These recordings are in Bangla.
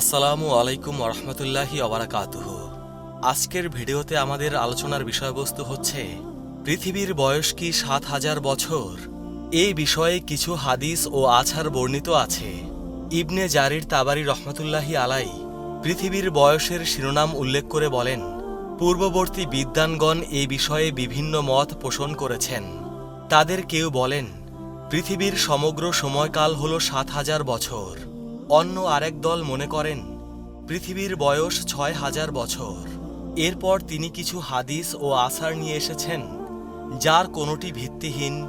আসসালামু আলাইকুম রহমতুল্লাহি অবরাকাতুহ আজকের ভিডিওতে আমাদের আলোচনার বিষয়বস্তু হচ্ছে, পৃথিবীর বয়স কি সাত হাজার বছর? এই বিষয়ে কিছু হাদিস ও আছার বর্ণিত আছে। ইবনে জারির তাবারি রহমতুল্লাহি আলাই পৃথিবীর বয়সের শিরোনাম উল্লেখ করে বলেন, পূর্ববর্তী বিদ্যানগণ এই বিষয়ে বিভিন্ন মত পোষণ করেছেন। তাদের কেউ বলেন, পৃথিবীর সমগ্র সময়কাল হল সাত হাজার বছর। অন্য আরেক দল মনে করেন, পৃথিবীর বয়স ছয় হাজার বছর। এরপর তিনি কিছু হাদিস ও আসার নিয়ে এসেছেন, যার কোনোটি ভিত্তিহীন,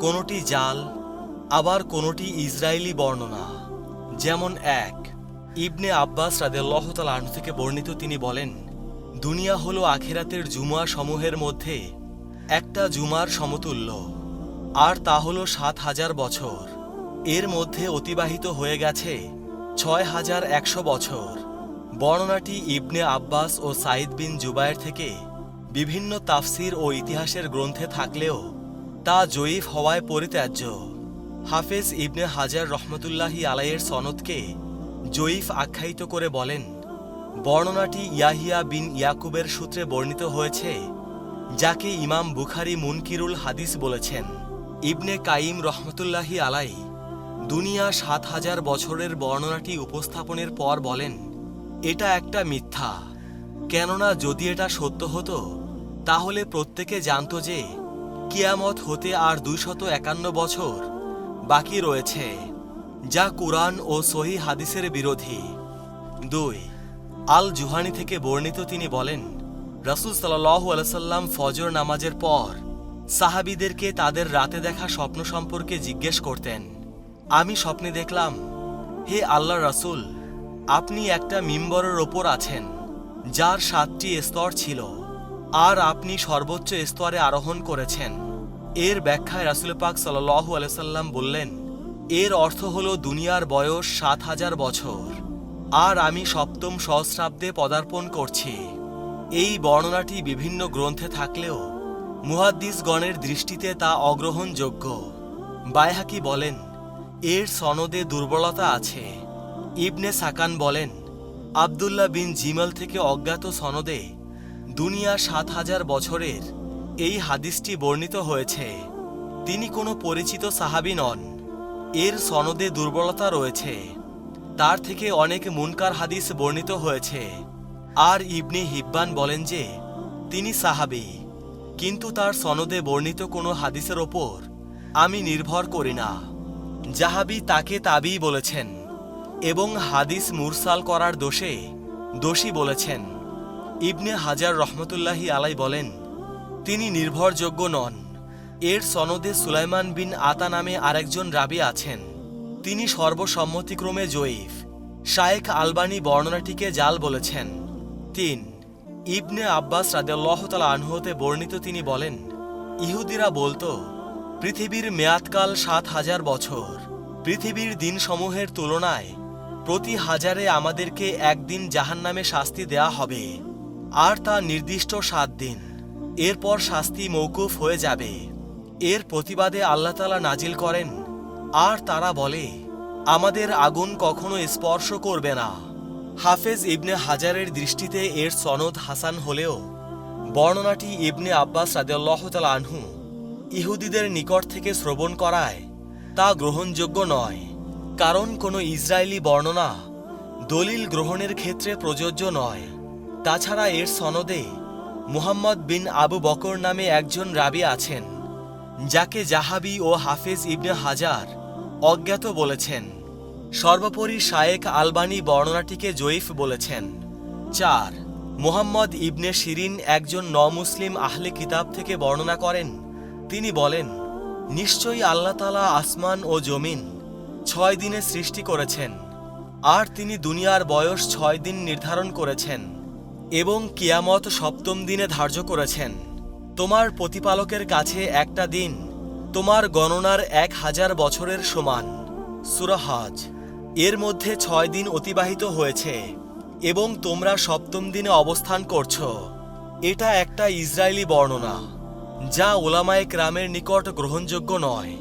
কোনোটি জাল, আবার কোনোটি ইসরায়েলি বর্ণনা। যেমন এক, ইবনে আব্বাস রাদেল্লাহ তালাহ থেকে বর্ণিত তিনি বলেন, দুনিয়া হল আখেরাতের জুমা সমূহের মধ্যে একটা জুমার সমতুল্য, আর তা হল সাত হাজার বছর। এর মধ্যে অতিবাহিত হয়ে গেছে ছয় হাজার একশো বছর। বর্ণনাটি ইবনে আব্বাস ও সাইদ বিন জুবায়ের থেকে বিভিন্ন তাফসির ও ইতিহাসের গ্রন্থে থাকলেও তা জয়ীফ হওয়ায় পরিত্যাজ্য। হাফেজ ইবনে হাজার রহমতুল্লাহি আলাইয়ের সনদকে জয়ীফ আখ্যায়িত করে বলেন, বর্ণনাটি ইয়াহিয়া বিন ইয়াকুবের সূত্রে বর্ণিত হয়েছে, যাকে ইমাম বুখারি মুনকিরুল হাদিস বলেছেন। ইবনে কাইম রহমতুল্লাহি আলাই দুনিয়া সাত হাজার বছরের বর্ণনাটি উপস্থাপনের পর বলেন, এটা একটা মিথ্যা। কেননা যদি এটা সত্য হতো, তাহলে প্রত্যেকে জানত যে কিয়ামত হতে আর দুইশত একান্ন বছর বাকি রয়েছে, যা কুরআন ও সহি হাদিসের বিরোধী। দুই আল জুহানি থেকে বর্ণিত তিনি বলেন, রাসুল সাল্লাহ আলসাল্লাম ফজর নামাজের পর সাহাবিদেরকে তাদের রাতে দেখা স্বপ্ন সম্পর্কে জিজ্ঞেস করতেন। আমি স্বপ্নে দেখলাম, হে আল্লাহ রাসূল, আপনি একটা মিম্বরের ওপর আছেন, যার সাতটি স্তর ছিল, আর আপনি সর্বোচ্চ স্তরে আরোহণ করেছেন। এর ব্যাখ্যায় রাসুল পাক সাল্লাহ আলাইসাল্লাম বললেন, এর অর্থ হল দুনিয়ার বয়স সাত হাজার বছর, আর আমি সপ্তম সহস্রাব্দে পদার্পণ করছি। এই বর্ণনাটি বিভিন্ন গ্রন্থে থাকলেও মুহাদ্দিসগণের দৃষ্টিতে তা অগ্রহণযোগ্য। বায়হাকি বলেন এর সনদে দুর্বলতা আছে। ইবনে সাকান বলেন, আবদুল্লাহ বিন জিমাল থেকে অজ্ঞাত সনদে দুনিয়া সাত হাজার বছরের এই হাদিসটি বর্ণিত হয়েছে। তিনি কোনো পরিচিত সাহাবি নন। এর সনদে দুর্বলতা রয়েছে। তার থেকে অনেক মুনকার হাদিস বর্ণিত হয়েছে। আর ইবনে হিব্বান বলেন যে, তিনি সাহাবি, কিন্তু তার সনদে বর্ণিত কোনো হাদিসের ওপর আমি নির্ভর করি না। জাহাবি তাকে তাবি বলেছেন, এবং হাদিস মুরসাল করার দোষে দোষী বলেছেন। ইবনে হাজার রহমতুল্লাহি আলাই বলেন, তিনি নির্ভরযোগ্য নন। এর সনদে সুলাইমান বিন আতা নামে আরেকজন রাবি আছেন। তিনি সর্বসম্মতিক্রমে জয়ীফ। শায়েখ আলবানি বর্ণনাটিকে জাল বলেছেন। তিন, ইবনে আব্বাস রাদেল্লাহ তালা আনহুতে বর্ণিত তিনি বলেন, ইহুদিরা বলতো পৃথিবীর মেয়াদকাল সাত হাজার বছর। পৃথিবীর দিনসমূহের তুলনায় প্রতি হাজারে আমাদেরকে একদিন জাহান্নামে শাস্তি দেয়া হবে, আর তা নির্দিষ্ট সাত দিন। এরপর শাস্তি মৌকুফ হয়ে যাবে। এর প্রতিবাদে আল্লাহ তালা নাজিল করেন, আর তারা বলে, আমাদের আগুন কখনো স্পর্শ করবে না। হাফেজ ইবনে হাজারের দৃষ্টিতে এর সনদ হাসান হলেও বর্ণনাটি ইবনে আব্বাস রাদেল্লাহ তালা আনহু ইহুদিদের নিকট থেকে শ্রবণ করায়, তা গ্রহণযোগ্য নয়, কারণ কোনো ইসরায়েলি বর্ণনা দলিল গ্রহণের ক্ষেত্রে প্রযোজ্য নয়। তাছাড়া এর সনদে মুহাম্মদ বিন আবু বকর নামে একজন রাবি আছেন, যাকে জাহাবি ও হাফেজ ইবনে হাজার অজ্ঞাত বলেছেন। সর্বোপরি শায়েক আলবানি বর্ণনাটিকে জয়ীফ বলেছেন। চার, মোহাম্মদ ইবনে শিরিন একজন নমুসলিম আহলে কিতাব থেকে বর্ণনা করেন। তিনি বলেন, নিশ্চয়ই আল্লাহ তালা আসমান ও জমিন ছয় দিনে সৃষ্টি করেছেন, আর তিনি দুনিয়ার বয়স ছয় দিন নির্ধারণ করেছেন এবং কিয়ামত সপ্তম দিনে ধার্য করেছেন। তোমার প্রতিপালকের কাছে একটা দিন, তোমার গণনার এক হাজার বছরের সমান। সুরাহাজ এর মধ্যে ছয় দিন অতিবাহিত হয়েছে এবং তোমরা সপ্তম দিনে অবস্থান করছ। এটা একটা ইসরায়েলি বর্ণনা। যা ওলামায়ে ক্রামের নিকট গ্রহণযোগ্য নয়।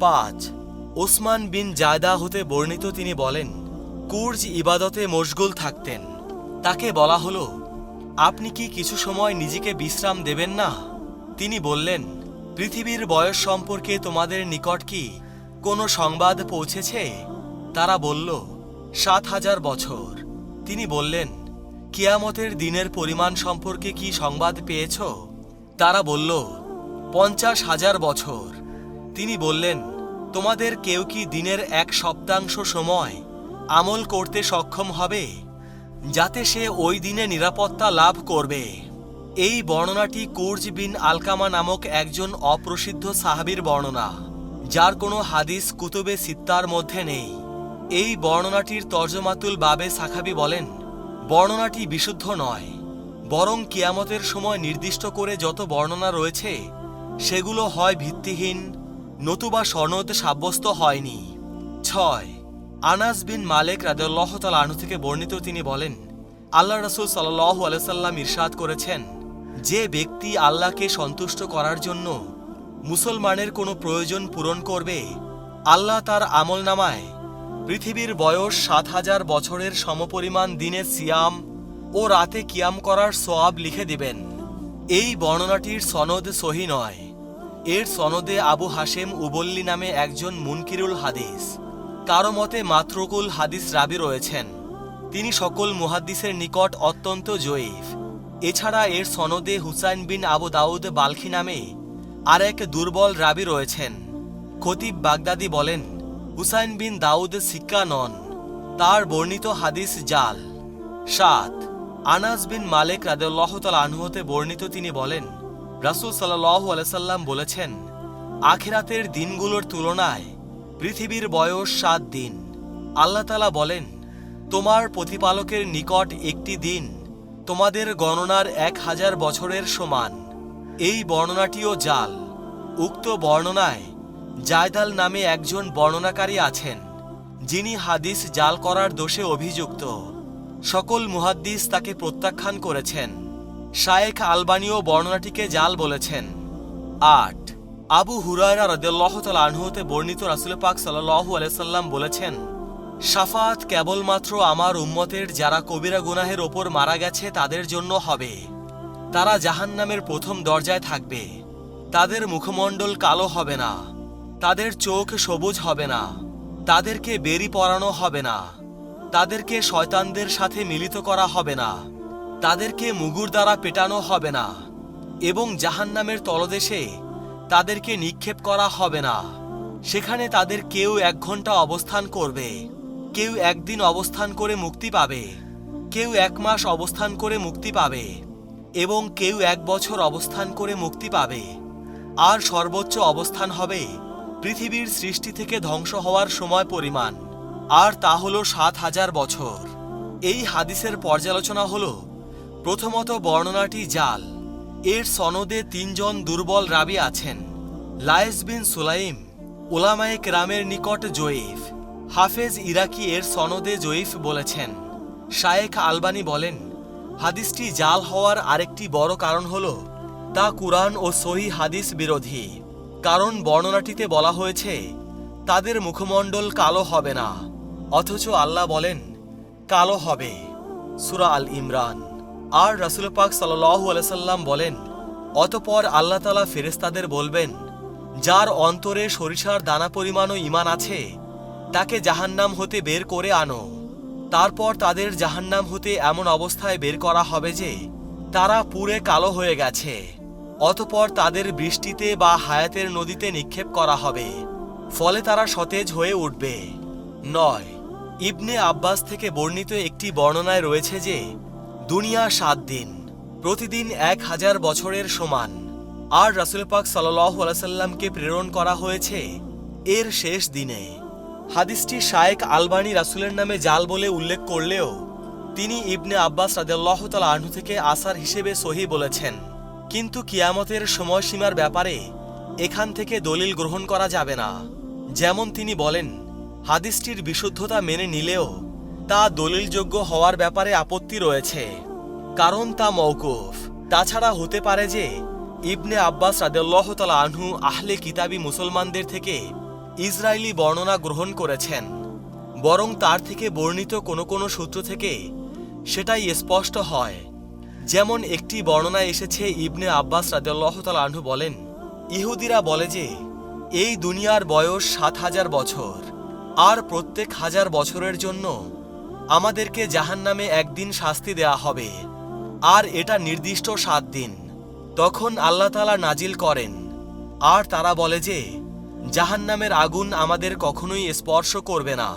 পাঁচ ওসমান বিন জায়দা হতে বর্ণিত তিনি বলেন, কুর্জ ইবাদতে মশগুল থাকতেন। তাকে বলা হলো, আপনি কি কিছু সময় নিজেকে বিশ্রাম দেবেন না? তিনি বললেন, পৃথিবীর বয়স সম্পর্কে তোমাদের নিকট কি কোনো সংবাদ পৌঁছেছে? তারা বলল, সাত হাজার বছর। তিনি বললেন, কিয়ামতের দিনের পরিমাণ সম্পর্কে কি সংবাদ পেয়েছ? তারা বলল পঞ্চাশ হাজার বছর। তিনি বললেন, তোমাদের কেউ কি দিনের এক সপ্তাংশ সময় আমল করতে সক্ষম হবে, যাতে সে ওই দিনে নিরাপত্তা লাভ করবে? এই বর্ণনাটি কুর্জ বিন আলকামা নামক একজন অপ্রসিদ্ধ সাহাবীর বর্ণনা, যার কোনো হাদিস কুতুবে সিত্তার মধ্যে নেই। এই বর্ণনাটির তর্জমাতুল বাবে সাখাবি বলেন, বর্ণনাটি বিশুদ্ধ নয়, বরং কিয়ামতের সময় নির্দিষ্ট করে যত বর্ণনা রয়েছে সেগুলো হয় ভিত্তিহীন, নতুবা সনদ সাব্যস্ত হয়নি। ছয়, আনাস বিন মালেক রাদুল্লাহ তাল আনু থেকে বর্ণিত তিনি বলেন আল্লাহ রসুল সাল্লাহ আলাইসাল্লাম ইরশাদ করেছেন, যে ব্যক্তি আল্লাহকে সন্তুষ্ট করার জন্য মুসলমানের কোনো প্রয়োজন পূরণ করবে, আল্লাহ তার আমল নামায় পৃথিবীর বয়স সাত হাজার বছরের সমপরিমাণ দিনে সিয়াম ও রাতে কিয়াম করার সোয়াব লিখে দিবেন। এই বর্ণনাটির সনদ সহি নয়। এর সনদে আবু হাশেম উবল্লি নামে একজন মুনকিরুল হাদিস। কারও মতে মাত্রকুল হাদিস রাবি রয়েছেন। তিনি সকল মুহাদ্দিসের নিকট অত্যন্ত জয়ীফ। এছাড়া এর সনদে Husain bin Abu Dawud Balkhi নামে আরেক দুর্বল রাবি রয়েছেন। খতিব বাগদাদি বলেন, হুসাইন বিন দাউদ সিক্কা নন। তার বর্ণিত হাদিস জাল, সাত। আনাস বিন মালিক রাদেল্লাহ তাল আনহুতে বর্ণিত তিনি বলেন, রাসুল সাল্লাহ আলাইসাল্লাম বলেছেন, আখিরাতের দিনগুলোর তুলনায় পৃথিবীর বয়স সাত দিন। আল্লাহ তালা বলেন, তোমার প্রতিপালকের নিকট একটি দিন, তোমাদের গণনার এক হাজার বছরের সমান। এই বর্ণনাটিও জাল। উক্ত বর্ণনায় জায়দাল নামে একজন বর্ণনাকারী আছেন, যিনি হাদিস জাল করার দোষে অভিযুক্ত। সকল মুহাদ্দিস তাকে প্রত্যাখ্যান করেছেন। শায়েখ আলবানীয় বর্ণনাটিকে জাল বলেছেন। আট। আবু হুরায়রা রদেল্লাহ তাল আনহুতে বর্ণিত রাসুল পাক সাল্লাহ আলাইসাল্লাম বলেছেন সাফাত কেবলমাত্র আমার উম্মতের যারা কবিরা গুনাহের ওপর মারা গেছে তাদের জন্য হবে। তারা জাহান্নামের প্রথম দরজায় থাকবে। তাদের মুখমণ্ডল কালো হবে না। তাদের চোখ সবুজ হবে না। তাদেরকে বেরি পরানো হবে না। তাদেরকে শয়তানদের সাথে মিলিত করা হবে না। তাদেরকে মুগুর দ্বারা পেটানো হবে না। এবং জাহান্নামের তলদেশে তাদেরকে নিক্ষেপ করা হবে না। সেখানে তাদের কেউ এক ঘণ্টা অবস্থান করবে। কেউ একদিন অবস্থান করে মুক্তি পাবে। কেউ এক মাস অবস্থান করে মুক্তি পাবে। এবং কেউ এক বছর অবস্থান করে মুক্তি পাবে। আর সর্বোচ্চ অবস্থান হবে পৃথিবীর সৃষ্টি থেকে ধ্বংস হওয়ার সময় পরিমাণ। আর তা হল সাত হাজার বছর। এই হাদিসের পর্যালোচনা হল, প্রথমত বর্ণনাটি জাল। এর সনদে তিনজন দুর্বল রাবি আছেন, লায়েস বিন সুলাইম ওলামায়ে রামের নিকট জয়ীফ। হাফেজ ইরাকি এর সনদে জয়ীফ বলেছেন। শায়েখ আলবানি বলেন, হাদিসটি জাল হওয়ার আরেকটি বড় কারণ হল, তা কুরআন ও সহি হাদিস বিরোধী। কারণ বর্ণনাটিতে বলা হয়েছে, তাদের মুখমণ্ডল কালো হবে না। অথচ আল্লাহ বলেন, কালো হবে সুরা আল ইমরান। আর রাসুল পাক সাল্লাহু আলাইসাল্লাম বলেন, অতপর আল্লাহ তালা ফেরেস্তাদের বলবেন, যার অন্তরে সরিষার দানা পরিমাণও ইমান আছে, তাকে জাহান্নাম হতে বের করে আনো। তারপর তাদের জাহান্নাম হতে এমন অবস্থায় বের করা হবে যে, তারা পুরে কালো হয়ে গেছে। অতপর তাদের বৃষ্টিতে বা হায়াতের নদীতে নিক্ষেপ করা হবে। ফলে তারা সতেজ হয়ে উঠবে। নয়। ইবনে আব্বাস থেকে বর্ণিত একটি বর্ণনায় রয়েছে যে, দুনিয়া সাত দিন, প্রতিদিন এক হাজার বছরের সমান। আর রাসুল পাক সাল্লাহ আলাইসাল্লামকে প্রেরণ করা হয়েছে এর শেষ দিনে। হাদিসটি শায়েক আলবানি রাসুলের নামে জাল বলে উল্লেখ করলেও, তিনি ইবনে আব্বাস রাদেল্লাহ তাল আহ্ন থেকে আসার হিসেবে সহি বলেছেন। কিন্তু কিয়ামতের সময়সীমার ব্যাপারে এখান থেকে দলিল গ্রহণ করা যাবে না। যেমন তিনি বলেন হাদিসটির বিশুদ্ধতা মেনে নিলেও তা দলিলযোগ্য হওয়ার ব্যাপারে আপত্তি রয়েছে, কারণ তা মৌকুফ তাছাড়া হতে পারে যে ইবনে আব্বাস রাদেল্লাহতালা আনহু আহলে কিতাবি মুসলমানদের থেকে ইসরায়েলি বর্ণনা গ্রহণ করেছেন, বরং তার থেকে বর্ণিত কোনো কোনো সূত্র থেকে সেটাই স্পষ্ট হয়। যেমন একটি বর্ণনা এসেছে ইবনে আব্বাস রাদিয়াল্লাহু আনহু বলেন, ইহুদিরা বলে যে, এই দুনিয়ার বয়স সাত হাজার বছর। আর প্রত্যেক হাজার বছরের জন্য আমাদেরকে জাহান্নামে একদিন শাস্তি দেয়া হবে। আর এটা নির্দিষ্ট সাত দিন। তখন আল্লাহ তালা নাজিল করেন। আর তারা বলে যে, জাহান্নামের আগুন আমাদের কখনোই স্পর্শ করবে না।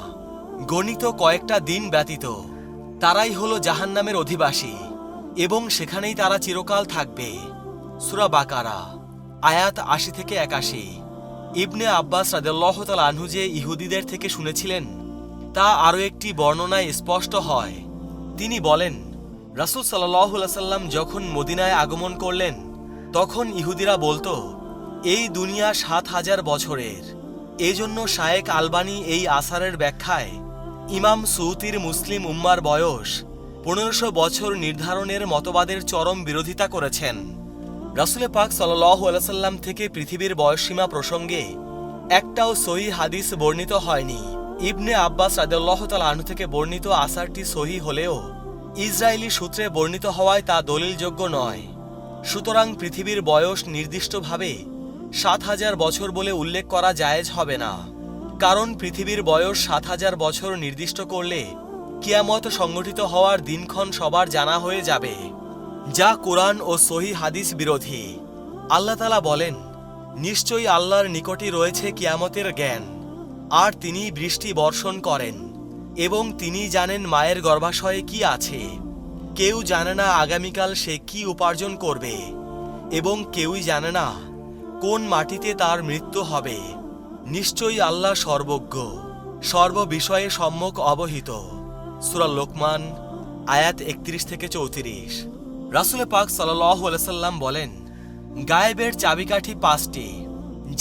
গণিত কয়েকটা দিন ব্যতীত। তারাই হলো জাহান্নামের অধিবাসী। এবং সেখানেই তারা চিরকাল থাকবে। সুরা বাকারা, আয়াত আশি থেকে একাশি। ইবনে আব্বাস রাদেল্লাহ তাল আনহু যে ইহুদিদের থেকে শুনেছিলেন, তা আরও একটি বর্ণনায় স্পষ্ট হয়। তিনি বলেন, রাসুল সাল্লাহ সাল্লাম যখন মদিনায় আগমন করলেন, তখন ইহুদিরা বলতো, এই দুনিয়া সাত হাজার বছরের। এজন্য শায়েক আলবানি এই আসারের ব্যাখ্যায়, ইমাম সৌতির মুসলিম উম্মার বয়স পনেরোশো বছর নির্ধারণের মতবাদের চরম বিরোধিতা করেছেন। রাসুলে পাক সাল্লাহ আলাইসাল্লাম থেকে পৃথিবীর বয়সসীমা প্রসঙ্গে একটাও সহি হাদিস বর্ণিত হয়নি। ইবনে আব্বাস রাদেল্লাহ তাল আনু থেকে বর্ণিত আসারটি সহি হলেও ইসরায়েলি সূত্রে বর্ণিত হওয়ায় তা দলিলযোগ্য নয়। সুতরাং পৃথিবীর বয়স নির্দিষ্টভাবে সাত হাজার বছর বলে উল্লেখ করা জায়েজ হবে না। কারণ পৃথিবীর বয়স সাত হাজার বছর নির্দিষ্ট করলে কিয়ামত সংগঠিত হওয়ার দিনক্ষণ সবার জানা হয়ে যাবে। যা কোরআন ও সহি হাদিস বিরোধী। আল্লাহ তালা বলেন, নিশ্চয়ই আল্লাহর নিকটই রয়েছে কিয়ামতের জ্ঞান, আর তিনি বৃষ্টি বর্ষণ করেন, এবং তিনি জানেন মায়ের গর্ভাশয়ে কি আছে। কেউ জানে না আগামীকাল সে কি উপার্জন করবে, এবং কেউই জানে না কোন মাটিতে তার মৃত্যু হবে। নিশ্চয়ই আল্লাহ সর্বজ্ঞ, সর্ববিষয়ে সম্যক অবহিত। সুরা লোকমান, আয়াত একত্রিশ থেকে চৌত্রিশ। রাসুলে পাক সাল্লাম বলেন, গায়েবের চাবিকাঠি পাঁচটি,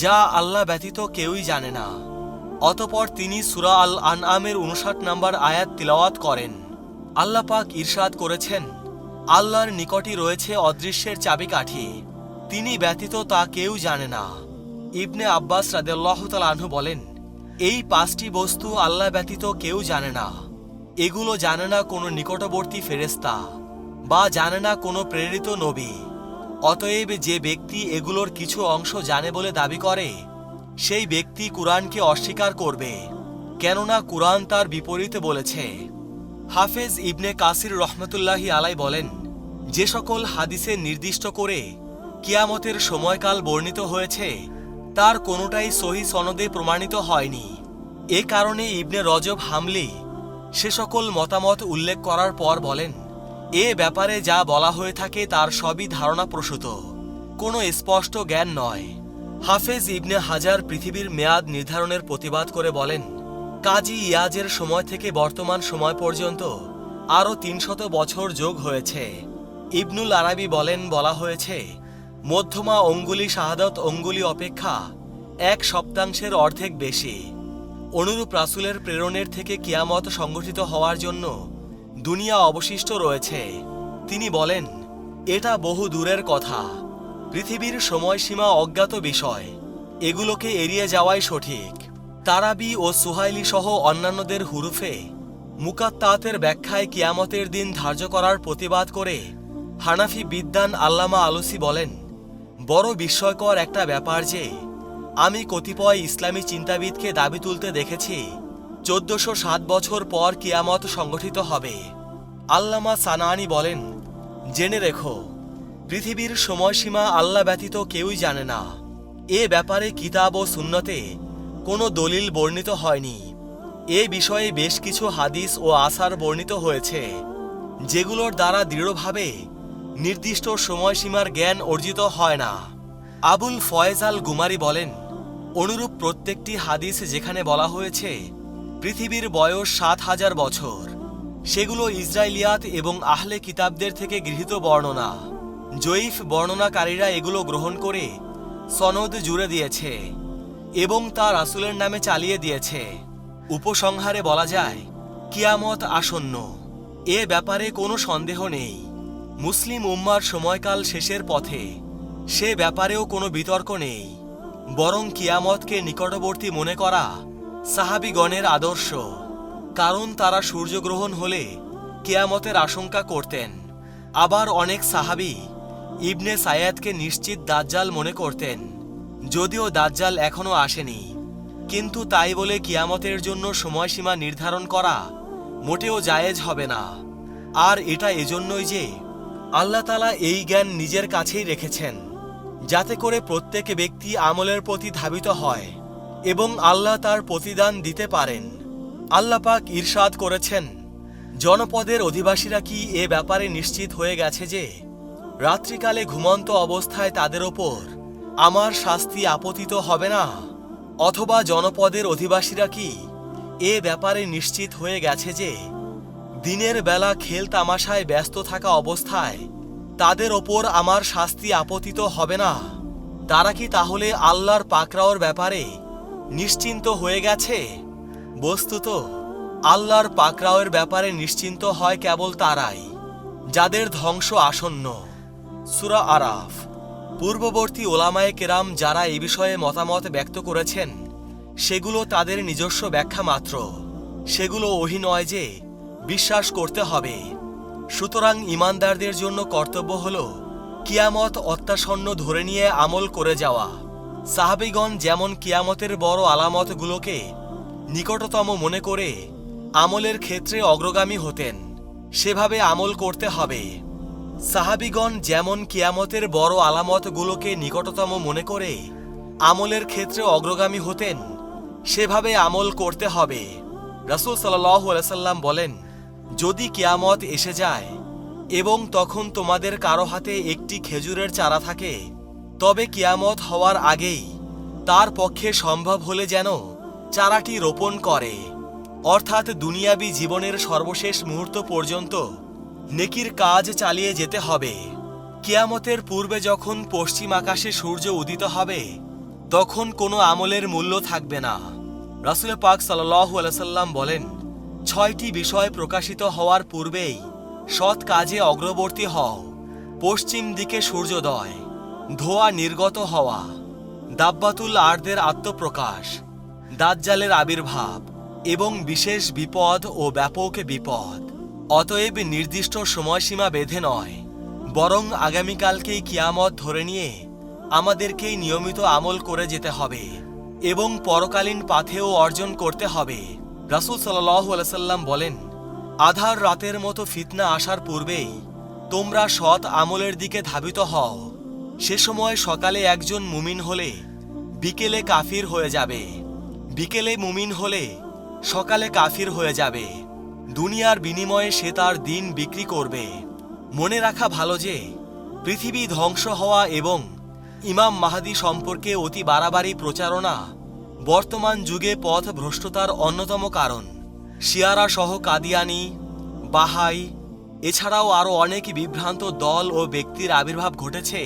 যা আল্লাহ ব্যতীত কেউই জানে না। অতপর তিনি সুরা আল আনআমের উনষাট নম্বর আয়াত তিলাওয়াত করেন। আল্লাহ পাক ইরশাদ করেছেন, আল্লাহর নিকটই রয়েছে অদৃশ্যের চাবিকাঠি, তিনি ব্যতীত তা কেউ জানে না। ইবনে আব্বাস রাদেল্লাহ আনহু বলেন, এই পাঁচটি বস্তু আল্লাহ ব্যতীত কেউ জানে না। এগুলো জানে না কোনো নিকটবর্তী ফেরেস্তা বা জানে না কোনো প্রেরিত নবী। অতএব যে ব্যক্তি এগুলোর কিছু অংশ জানে বলে দাবি করে, সেই ব্যক্তি কুরআনকে অস্বীকার করবে, কেননা কুরআন তার বিপরীতে বলেছে। হাফেজ ইবনে কাসির রহমতুল্লাহি আলাই বলেন, যে সকল হাদিসে নির্দিষ্ট করে কিয়ামতের সময়কাল বর্ণিত হয়েছে, তার কোনোটাই সহি সনদে প্রমাণিত হয়নি। এ কারণে ইবনে রজব হামলি সে সকল মতামত উল্লেখ করার পর বলেন এ ব্যাপারে যা বলা হয়ে থাকে তার সবই ধারণাপ্রসূত। কোনো স্পষ্ট জ্ঞান নয়। হাফেজ ইবনে হাজার পৃথিবীর মেয়াদ নির্ধারণের প্রতিবাদ করে বলেন, কাজী ইয়াজের সময় থেকে বর্তমান সময় পর্যন্ত আরও তিনশত বছর যোগ হয়েছে। ইবনুল আরাবি বলেন, বলা হয়েছে, মধ্যমা অঙ্গুলি শাহাদত অঙ্গুলি অপেক্ষা এক সপ্তাংশের অর্ধেক বেশি। অনুরূপ রাসুলের প্রেরণের থেকে কিয়ামত সংগঠিত হওয়ার জন্য দুনিয়া অবশিষ্ট রয়েছে। তিনি বলেন, এটা বহু দূরের কথা। পৃথিবীর সময়সীমা অজ্ঞাত বিষয়। এগুলোকে এড়িয়ে যাওয়াই সঠিক। তারাবি ও সুহাইলি সহ অন্যান্যদের হুরুফে মুকাত্তাতের ব্যাখ্যায় কিয়ামতের দিন ধার্য করার প্রতিবাদ করে হানাফি বিদ্যান আল্লামা আলসি বলেন, বড় বিস্ময়কর একটা ব্যাপার যে, আমি কতিপয় ইসলামী চিন্তাবিদকে দাবি তুলতে দেখেছি, চোদ্দশো সাত বছর পর কিয়ামত সংগঠিত হবে। আল্লামা সানানি বলেন, জেনে রেখো, পৃথিবীর সময়সীমা আল্লাহ ব্যতীত কেউই জানে না। এ ব্যাপারে কিতাব ও সুন্নতে কোনো দলিল বর্ণিত হয়নি। এ বিষয়ে বেশ কিছু হাদিস ও আসার বর্ণিত হয়েছে, যেগুলোর দ্বারা দৃঢ়ভাবে নির্দিষ্ট সময়সীমার জ্ঞান অর্জিত হয় না। আবুল ফয়েজ আল গুমারি বলেন, অনুরূপ প্রত্যেকটি হাদিস যেখানে বলা হয়েছে, পৃথিবীর বয়স সাত হাজার বছর। সেগুলো ইসরায়েলিয়াত এবং আহলে কিতাবদের থেকে গৃহীত বর্ণনা। জয়ীফ বর্ণনাকারীরা এগুলো গ্রহণ করে সনদ জুড়ে দিয়েছে এবং তা রাসুলের নামে চালিয়ে দিয়েছে। উপসংহারে বলা যায়, কিয়ামত আসন্ন। এ ব্যাপারে কোনো সন্দেহ নেই। মুসলিম উম্মার সময়কাল শেষের পথে সে ব্যাপারেও কোনো বিতর্ক নেই। বরং কিয়ামতকে নিকটবর্তী মনে করা সাহাবিগণের আদর্শ। কারণ তারা সূর্যগ্রহণ হলে কেয়ামতের আশঙ্কা করতেন। আবার অনেক সাহাবি ইবনে সায়াদকে নিশ্চিত দাজ্জাল মনে করতেন, যদিও দাজ্জাল এখনও আসেনি। কিন্তু তাই বলে কিয়ামতের জন্য সময়সীমা নির্ধারণ করা মোটেও জায়েজ হবে না। আর এটা এজন্যই যে আল্লাহ তালা এই জ্ঞান নিজের কাছেই রেখেছেন, যাতে করে প্রত্যেক ব্যক্তি আমলের প্রতি ধাবিত হয় এবং আল্লাহ তার প্রতিদান দিতে পারেন। আল্লাহ ইরশাদ করেছেন, জনপদের অধিবাসীরা কি এ ব্যাপারে নিশ্চিত হয়ে গেছে যে রাত্রিকালে ঘুমন্ত অবস্থায় তাদের ওপর আমার শাস্তি আপতিত হবে না? অথবা জনপদের অধিবাসীরা কি এ ব্যাপারে নিশ্চিত হয়ে গেছে যে দিনের বেলা খেল তামাশায় ব্যস্ত থাকা অবস্থায় তাদের ওপর আমার শাস্তি আপতিত হবে না? তারা কি তাহলে আল্লাহর পাকরাওর ব্যাপারে নিশ্চিন্ত হয়ে গেছে? বস্তুত, আল্লাহর পাকরাওয়ের ব্যাপারে নিশ্চিন্ত হয় কেবল তারাই, যাদের ধ্বংস আসন্ন। সুরা আরাফ। পূর্ববর্তী ওলামায়ে কেরাম যারা এ বিষয়ে মতামত ব্যক্ত করেছেন, সেগুলো তাদের নিজস্ব ব্যাখ্যা মাত্র। সেগুলো ওহি নয় যে, বিশ্বাস করতে হবে। সুতরাং ইমানদারদের জন্য কর্তব্য হল, কিয়ামত অত্যাসন্ন ধরে নিয়ে আমল করে যাওয়া। সাহাবিগণ যেমন কিয়ামতের বড় আলামতগুলোকে নিকটতম মনে করে আমলের ক্ষেত্রে অগ্রগামী হতেন। সেভাবে আমল করতে হবে। সাহাবিগণ যেমন কিয়ামতের বড় আলামতগুলোকে নিকটতম মনে করে আমলের ক্ষেত্রে অগ্রগামী হতেন, সেভাবে আমল করতে হবে। রাসুল সাল্লাম বলেন, যদি কিয়ামত এসে যায় এবং তখন তোমাদের কারও হাতে একটি খেজুরের চারা থাকে, তবে কিয়ামত হওয়ার আগেই তার পক্ষে সম্ভব হলে যেন চারাটি রোপণ করে। অর্থাৎ দুনিয়াবি জীবনের সর্বশেষ মুহূর্ত পর্যন্ত নেকির কাজ চালিয়ে যেতে হবে। কিয়ামতের পূর্বে যখন পশ্চিম আকাশে সূর্য উদিত হবে, তখন কোনো আমলের মূল্য থাকবে না। রাসুল পাক আলাইসাল্লাম বলেন, ছয়টি বিষয় প্রকাশিত হওয়ার পূর্বেই সৎ কাজে অগ্রবর্তী হও। পশ্চিম দিকে সূর্যোদয়, ধোয়া নির্গত হওয়া, দাব্বাতুল আর্দের আত্মপ্রকাশ দাজ্জালের আবির্ভাব এবং বিশেষ বিপদ ও ব্যাপক বিপদ। অতএব নির্দিষ্ট সময়সীমা বেঁধে নয়, বরং আগামীকালকেই কিয়ামত ধরে নিয়ে আমাদেরকেই নিয়মিত আমল করে যেতে হবে এবং পরকালীন পাথেও অর্জন করতে হবে। রাসুল সাল্লাম বলেন, আধার রাতের মতো ফিতনা আসার পূর্বেই তোমরা সৎ আমলের দিকে ধাবিত হও। সে সময় সকালে একজন মুমিন হলে বিকেলে কাফির হয়ে যাবে। বিকেলে মুমিন হলে সকালে কাফির হয়ে যাবে। দুনিয়ার বিনিময়ে সে তার দিন বিক্রি করবে। মনে রাখা ভালো যে, পৃথিবী ধ্বংস হওয়া এবং ইমাম মাহাদি সম্পর্কে অতি বাড়াবাড়ি প্রচারণা বর্তমান যুগে পথ ভ্রষ্টতার অন্যতম কারণ। শিয়ারা সহ কাদিয়ানি, বাহাই, এছাড়াও আরও অনেক বিভ্রান্ত দল ও ব্যক্তির আবির্ভাব ঘটেছে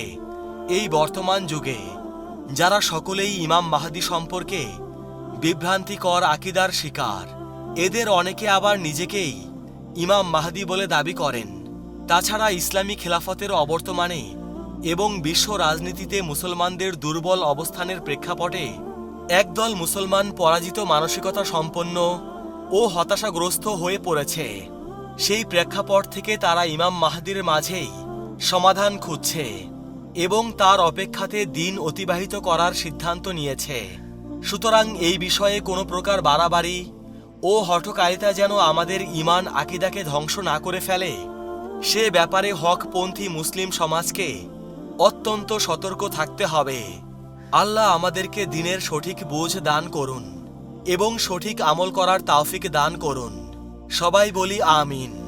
এই বর্তমান যুগে, যারা সকলেই ইমাম মাহাদি সম্পর্কে বিভ্রান্তিকর আকিদার শিকার। এদের অনেকে আবার নিজেকেই ইমাম মাহাদি বলে দাবি করেন। তাছাড়া ইসলামী খেলাফতের অবর্তমানে এবং বিশ্ব রাজনীতিতে মুসলমানদের দুর্বল অবস্থানের প্রেক্ষাপটে একদল মুসলমান পরাজিত মানসিকতা সম্পন্ন ও হতাশাগ্রস্ত হয়ে পড়েছে। সেই প্রেক্ষাপট থেকে তারা ইমাম মাহাদির মাঝেই সমাধান খুঁজছে এবং তার অপেক্ষাতে দিন অতিবাহিত করার সিদ্ধান্ত নিয়েছে। সুতরাং এই বিষয়ে কোনো প্রকার বাড়াবাড়ি ও হঠকারিতা যেন আমাদের ইমান আকিদাকে ধ্বংস না করে ফেলে, সে ব্যাপারে হকপন্থী মুসলিম সমাজকে অত্যন্ত সতর্ক থাকতে হবে। আল্লাহ আমাদেরকে দিনের সঠিক বুঝ দান করুন এবং সঠিক আমল করার তাওফিক দান করুন। সবাই বলি আমিন।